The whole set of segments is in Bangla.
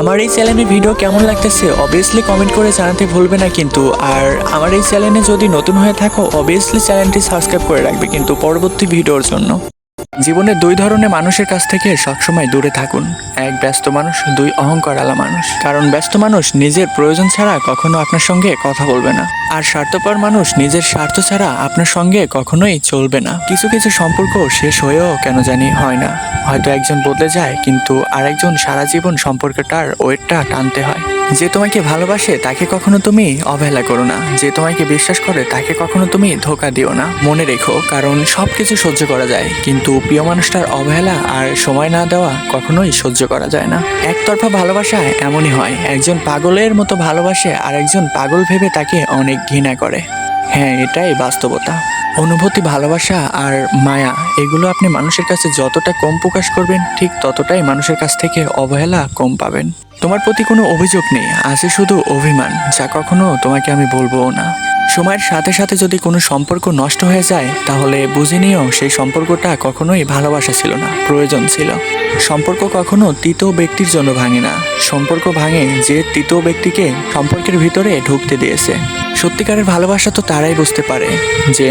আমার এই চ্যানেলে ভিডিও কেমন লাগতেছে অবভিয়াসলি কমেন্ট করে জানাতে ভুলবে না কিন্তু। আর আমার এই চ্যানেলে যদি নতুন হয়ে থাকো অবভিয়াসলি চ্যানেলটি সাবস্ক্রাইব করে রাখবে কিন্তু পরবর্তী ভিডিওর জন্য। জীবনে দুই ধরনের মানুষের কাছ থেকে সবসময় দূরে থাকুন। এক ব্যস্ত মানুষ, দুই অহংকার আলা মানুষ। কারণ ব্যস্ত মানুষ নিজের প্রয়োজন ছাড়া কখনো আপনার সঙ্গে কথা বলবে না। আর স্বার্থপর মানুষ নিজের স্বার্থ ছাড়া আপনার সঙ্গে কখনোই চলবে না। কিছু কিছু সম্পর্ক শেষ হয়েও কেন জানি হয় না। হয়তো একজন বদলে যায়, কিন্তু আরেকজন সারা জীবন সম্পর্কটার ওয়েটটা টানতে হয়। যে তোমাকে ভালোবাসে, তাকে কখনো তুমি অবহেলা করো না। যে তোমাকে বিশ্বাস করে, তাকে কখনো তুমি ধোকা দিও না। মনে রেখো, কারণ সব কিছু সহ্য করা যায়, কিন্তু প্রিয় মানুষটার অবহেলা আর সময় না দেওয়া কখনোই সহ্য করা যায় না। একতরফা ভালোবাসা এমনই হয়, একজন পাগলের মতো ভালোবাসে আর একজন পাগল ভেবে তাকে অনেক ঘৃণা করে। হ্যাঁ এটাই বাস্তবতা। অনুভূতি, ভালোবাসা আর মায়া, এগুলো আপনি মানুষের কাছে যতটা কম প্রকাশ করবেন, ঠিক ততটাই মানুষের কাছ থেকে অবহেলা কম পাবেন। তোমার প্রতি কোনো অভিযোগ নেই, আছে শুধু অভিমান, যা কখনো তোমাকে আমি বলবোও না। সময়ের সাথে সাথে যদি কোনো সম্পর্ক নষ্ট হয়ে যায়, তাহলে বুঝে নিও সেই সম্পর্কটা কখনোই ভালোবাসা ছিল না, প্রয়োজন ছিল। সম্পর্ক কখনো তৃতীয় ব্যক্তির জন্য ভাঙে না। সম্পর্ক ভাঙে যে তৃতীয় ব্যক্তিকে সম্পর্কের ভিতরে ঢুকতে দিয়েছে। সত্যিকারের ভালোবাসা তো তারাই বুঝতে পারে যে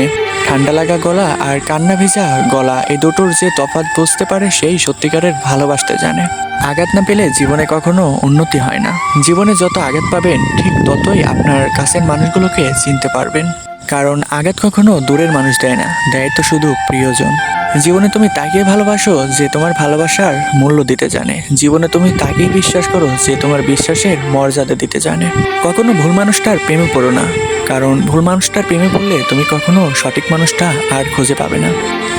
ঠান্ডা লাগা গলা আর কান্না ভেজা গলা এই দুটোর যে তফাৎ বুঝতে পারে সেই সত্যিকারের ভালোবাসতে জানে। আঘাত না পেলে জীবনে কখনো উন্নতি হয় না। জীবনে যত আঘাত পাবেন, ঠিক ততই আপনার কাছের মানুষগুলোকে চিনতে পারবেন। কারণ আঘাত কখনো দূরের মানুষ দেয় না, দেয় তো শুধু প্রিয়জন। জীবনে তুমি তাকে ভালোবাসো যে তোমার ভালোবাসার মূল্য দিতে জানে। জীবনে তুমি তাকেই বিশ্বাস করো যে তোমার বিশ্বাসের মর্যাদা দিতে জানে। কখনো ভুল মানুষটার প্রেমে পড়ো না। কারণ ভুল মানুষটার প্রেমে পড়লে তুমি কখনো সঠিক মানুষটা আর খুঁজে পাবে না।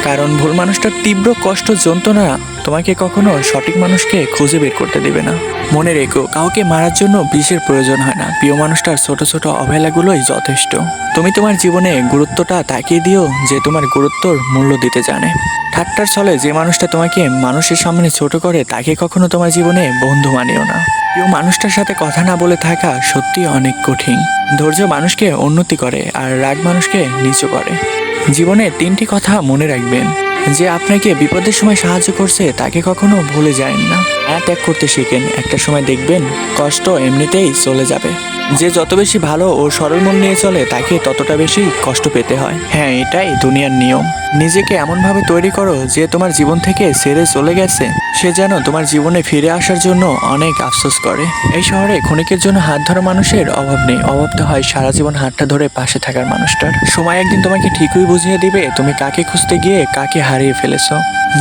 কারণ ভুল মানুষটার তীব্র কষ্ট, যন্ত্রণা তোমাকে কখনো সঠিক মানুষকে খুঁজে বের করতে দেবে না। মনে রেখো, কাউকে মারার জন্য বিষের প্রয়োজন হয় না। প্রিয় মানুষটার ছোট ছোট অবহেলাগুলোই যথেষ্ট। তুমি তোমার জীবনে গুরুত্বটা তাকিয়ে দিও যে তোমার গুরুত্বর মূল্য দিতে জানে। ঠাট্টার ছলে যে মানুষটা তোমাকে মানুষের সামনে ছোট করে, তাকে কখনো তোমার জীবনে বন্ধু মানিও না। প্রিয় মানুষটার সাথে কথা না বলে থাকা সত্যি অনেক কঠিন। ধৈর্য মানুষকে উন্নতি করে আর রাগ মানুষকে নিচু করে। জীবনে তিনটি কথা মনে রাখবেন। যে আপনাকে বিপদের সময় সাহায্য করছে, তাকে কখনো ভুলে যায় না। হ্যাঁ ত্যাগ করতে শিখেন, একটা সময় দেখবেন কষ্ট এমনিতেই চলে যাবে। যে যত বেশি ভালো ও সরল মন নিয়ে চলে, তাকে ততটা বেশি কষ্ট পেতে হয়। হ্যাঁ এটাই দুনিয়ার নিয়ম। নিজেকে এমনভাবে তৈরি করো যে তোমার জীবন থেকে ছেড়ে চলে গেছে। সে যেন তোমার জীবনে ফিরে আসার জন্য অনেক আফসোস করে। এই শহরে ক্ষণিকের জন্য হাত ধরা মানুষের অভাব নেই। অভাব তো হয় সারা জীবন হাতটা ধরে পাশে থাকার মানুষটার। সময় একদিন তোমাকে ঠিকই বুঝিয়ে দিবে তুমি কাকে খুঁজতে গিয়ে কাকে হারিয়ে ফেলেছো।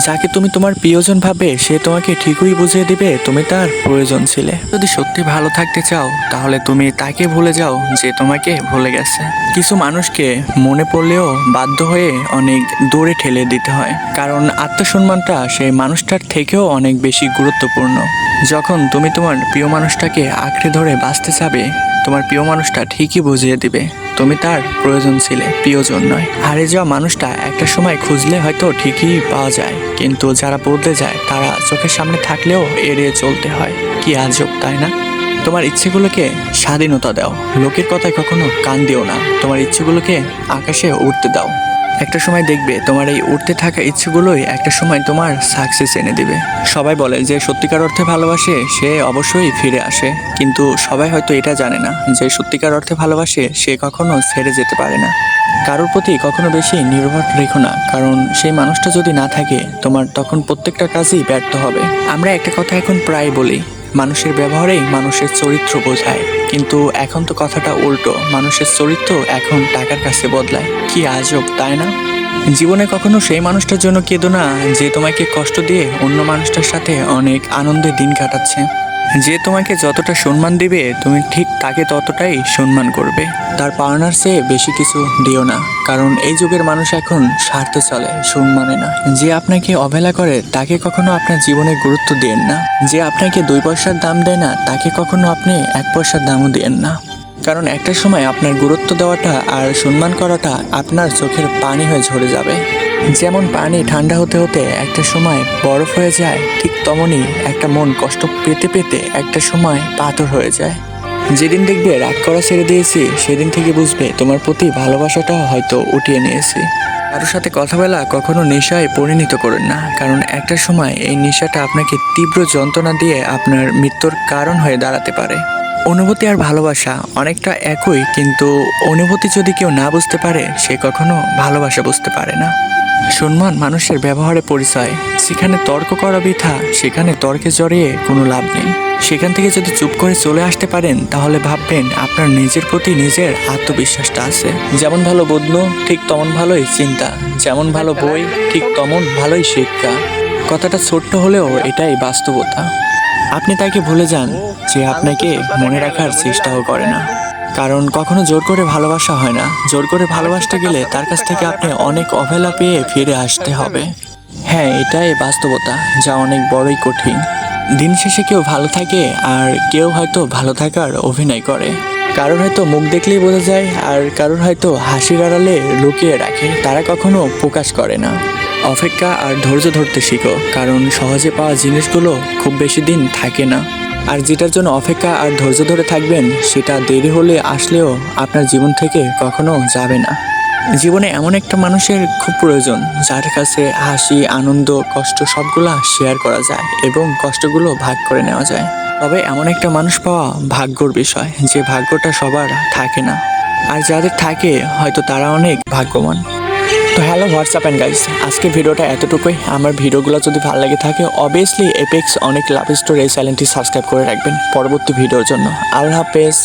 যাকে তুমি তোমার প্রিয়জন ভাবে, সে তোমাকে ঠিকই বুঝিয়ে দিবে, তুমি তার প্রয়োজন ছিলে। যদি সত্যি ভালো থাকতে চাও, তাহলে তুমি তাকে ভুলে যাও যে তোমাকে ভুলে গেছে। কিছু মানুষকে মনে পড়লেও বাধ্য হয়ে অনেক দূরে ঠেলে দিতে হয়। কারণ আত্মসম্মানটা সেই মানুষটার থেকেও অনেক বেশি গুরুত্বপূর্ণ। যখন তুমি তোমার প্রিয় মানুষটাকে আঁকড়ে ধরে বাঁচতে চাবে, তোমার প্রিয় মানুষটা ঠিকই বুঝিয়ে দিবে। তুমি তার প্রয়োজন ছিলে, প্রিয়জন নয়। হারিয়ে যাওয়া মানুষটা একটা সময় খুঁজলে হয়তো ঠিকই পাওয়া যায়, কিন্তু যারা বদলে যায়, তারা চোখের সামনে থাকলেও এড়িয়ে চলতে হয়। কি আজব, তাই না? তোমার ইচ্ছেগুলোকে স্বাধীনতা দাও। লোকের কথায় কখনো কান দিও না। তোমার ইচ্ছেগুলোকে আকাশে উঠতে দাও। একটা সময় দেখবে তোমার এই উঠতে থাকা ইচ্ছেগুলোই একটা সময় তোমার সাকসেস এনে দিবে। সবাই বলে যে সত্যিকার অর্থে ভালোবাসে, সে অবশ্যই ফিরে আসে। কিন্তু সবাই হয়তো এটা জানে না যে সত্যিকার অর্থে ভালোবাসে, সে কখনো ছেড়ে যেতে পারে না। কারোর প্রতি কখনো বেশি নির্ভর রেখো না, কারণ সেই মানুষটা যদি না থাকে, তোমার তখন প্রত্যেকটা কাজই ব্যর্থ হবে। আমরা একটা কথা এখন প্রায় বলি মানুষের ব্যবহারেই মানুষের চরিত্র বোঝায়। কিন্তু এখন তো কথাটা উল্টো। মানুষের চরিত্র এখন টাকার কাছে বদলায়। কি আজব, তাই না? জীবনে কখনো সেই মানুষটার জন্য কেঁদো না যে তোমাকে কষ্ট দিয়ে অন্য মানুষটার সাথে অনেক আনন্দে দিন কাটাচ্ছে। যে তোমাকে যতটা সম্মান দিবে, তুমি ঠিক তাকে ততটাই সম্মান করবে। তার পাওনার চেয়ে বেশি কিছু দিও না, কারণ এই যুগের মানুষ এখন স্বার্থে চলে, সম্মানে না। যে আপনাকে অবহেলা করে, তাকে কখনো আপনার জীবনে গুরুত্ব দেন না। যে আপনাকে দুই পয়সার দাম দেয় না, তাকে কখনো আপনি এক পয়সার দামও দেন না। কারণ একটা সময় আপনার গুরুত্ব দেওয়াটা আর সম্মান করাটা আপনার চোখের পানি হয়ে ঝরে যাবে। যেমন পানি ঠান্ডা হতে হতে একটা সময় বরফ হয়ে যায়, ঠিক তেমনই একটা মন কষ্ট পেতে পেতে একটা সময় পাথর হয়ে যায়। যেদিন দেখবে রাগ করা ছেড়ে দিয়েছি, সেদিন থেকে বুঝবে তোমার প্রতি ভালোবাসাটা হয়তো উঠিয়ে নিয়েছি। কারোর সাথে কথা বলা কখনো নেশায় পরিণত করেন না, কারণ একটা সময় এই নেশাটা আপনাকে তীব্র যন্ত্রণা দিয়ে আপনার মৃত্যুর কারণ হয়ে দাঁড়াতে পারে। অনুভূতি আর ভালোবাসা অনেকটা একই, কিন্তু অনুভূতি যদি কেউ না বুঝতে পারে, সে কখনো ভালোবাসা বুঝতে পারে না। সম্মান মানুষের ব্যবহারে পরিচয়। যেখানে তর্ক করা বৃথা, সেখানে তর্কে জড়িয়ে কোনো লাভ নেই। সেখান থেকে যদি চুপ করে চলে আসতে পারেন, তাহলে ভাববেন আপনার নিজের প্রতি নিজের আত্মবিশ্বাসটা আছে। যেমন ভালো বদলু, ঠিক তেমন ভালোই চিন্তা। যেমন ভালো বই, ঠিক তেমন ভালোই শিক্ষা। কথাটা ছোট্ট হলেও এটাই বাস্তবতা। আপনি তাকে ভুলে যান যে আপনাকে মনে রাখার চেষ্টাও করে না। কারণ কখনো জোর করে ভালোবাসা হয় না। জোর করে ভালোবাসতে গেলে তার কাছ থেকে আপনি অনেক অবহেলা পেয়ে ফিরে আসতে হবে। হ্যাঁ এটাই বাস্তবতা, যা অনেক বড়ই কঠিন। দিন শেষে কেউ ভালো থাকে আর কেউ হয়তো ভালো থাকার অভিনয় করে। কারোর হয়তো মুখ দেখলেই বোঝা যায় আর কারোর হয়তো হাসির আড়ালে লুকিয়ে রাখে। তারা কখনো প্রকাশ করে না। অপেক্ষা আর ধৈর্য ধরতে শিখো, কারণ সহজে পাওয়া জিনিসগুলো খুব বেশি দিন থাকে না। আর যেটার জন্য অপেক্ষা আর ধৈর্য ধরে থাকবেন, সেটা দেরি হলে আসলেও আপনার জীবন থেকে কখনো যাবে না। জীবনে এমন একটা মানুষের খুব প্রয়োজন, যার কাছে হাসি, আনন্দ, কষ্ট সবগুলা শেয়ার করা যায় এবং কষ্টগুলো ভাগ করে নেওয়া যায়। তবে এমন একটা মানুষ পাওয়া ভাগ্যর বিষয়, যে ভাগ্যটা সবার থাকে না। আর যাদের থাকে, হয়তো তারা অনেক ভাগ্যবান। তো হ্যালো হোয়াটসঅ্যাপ অ্যান্ড গাইস আজকের ভিডিওটা এতটুকুই। আমার ভিডিওগুলো যদি ভালো লাগে থাকে অবভিয়াসলি এপেক্স অনেক লাভ স্টোর এই চ্যানেলটি সাবস্ক্রাইব করে রাখবেন পরবর্তী ভিডিওর জন্য। আল্লাহ হাফেজ।